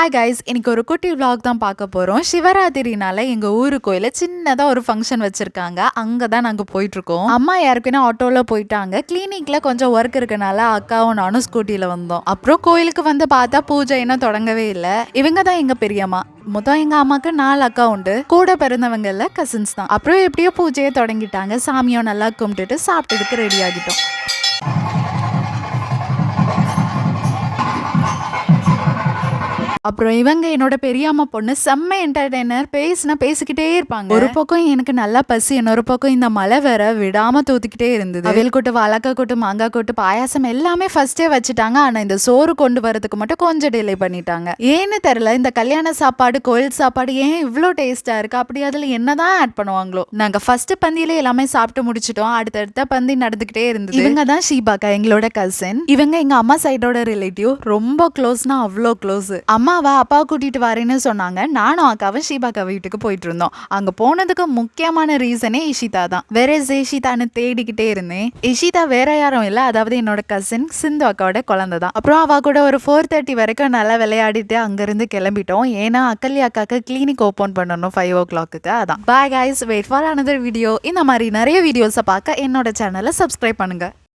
Hi guys இன்னைக்கு ஒரு குட்டி vlog தான் பார்க்க போகிறோம் சிவராத்திரினால எங்கள் ஊரு கோயில சின்னதாக ஒரு ஃபங்க்ஷன் வச்சுருக்காங்க. அங்கே தான் நாங்கள் போயிட்டுருக்கோம். அம்மா யாருக்குன்னா ஆட்டோவில் போயிட்டாங்க. கிளினிக்கில் கொஞ்சம் ஒர்க் இருக்கனால அக்காவும் நானும் ஸ்கூட்டியில் வந்தோம். அப்புறம் கோயிலுக்கு வந்து பார்த்தா பூஜை இன்னும் தொடங்கவே இல்லை. இவங்க தான் எங்கள் பெரியம்மா. மொத்தம் எங்க அம்மாக்கு நாலு அக்கா உண்டு. கூட பிறந்தவங்க கசின்ஸ் தான். அப்புறம் எப்படியோ பூஜையை தொடங்கிட்டாங்க. சாமியோ நல்லா கும்பிட்டுட்டு சாப்பிட்டதுக்கு ரெடி ஆகிட்டோம். அப்புறம் இவங்க என்னோட பெரியம்மா பொண்ணு செம்ம என்டர்டைனர் பேசினா பேசிக்கிட்டே இருப்பாங்க. ஒரு பக்கம் எனக்கு நல்லா பசி இன்னொரு பக்கம் இந்த மழை வேற விடாம தூத்திக்கிட்டே இருந்தது. அவியல் கூட்டு வாழக்காய் கூட்டு மாங்காய் கூட்டு பாயாசம் எல்லாமே ஃபர்ஸ்டே வச்சுட்டாங்க. ஆனா இந்த சோறு கொண்டு வரதுக்கு மட்டும் கொஞ்சம் டிலே பண்ணிட்டாங்க. ஏன்னு தெரியல இந்த கல்யாண சாப்பாடு கோயில் சாப்பாடு ஏன் இவ்ளோ டேஸ்டா இருக்கு? அப்படி அதுல என்னதான் ஆட் பண்ணுவாங்களோ? நாங்க ஃபர்ஸ்ட் பந்தியில எல்லாமே சாப்பிட்டு முடிச்சிட்டோம். அடுத்தடுத்த பந்தி நடந்துகிட்டே இருந்தது. இவங்க தான் ஷீபாக்கா எங்களோட கசின் இவங்க எங்க அம்மா சைடோட ரிலேட்டிவ் ரொம்ப க்ளோஸ்னா அவ்வளோ க்ளோஸ் அம்மாவை அப்பா கூட்டிட்டு வரேன்னு சொன்னாங்க. நானும் அக்காவும் ஷீபாக்கா வீட்டுக்கு போயிட்டு இருந்தோம் அங்க போனதுக்கு முக்கியமான ரீசனே இஷிதா தான். வேற இஷிதான்னு தேடிக்கிட்டே இருந்தேன். இஷிதா வேற யாரும் இல்ல. அதாவது என்னோட கசின் சிந்து அக்காவோட குழந்தை தான். அப்புறம் அவ கூட ஒரு ஃபோர் தேர்ட்டி வரைக்கும் நல்லா விளையாடிட்டு அங்கிருந்து கிளம்பிட்டோம். ஏன்னா அக்கல்லி அக்காக்கு கிளினிக் ஓப்பன் பண்ணணும் ஃபைவ் ஓ கிளாக்கு அதான். Bye guys wait for another video இந்த மாதிரி நிறைய வீடியோஸை பார்க்க என்னோட சேனலை சப்ஸ்கிரைப் பண்ணுங்க.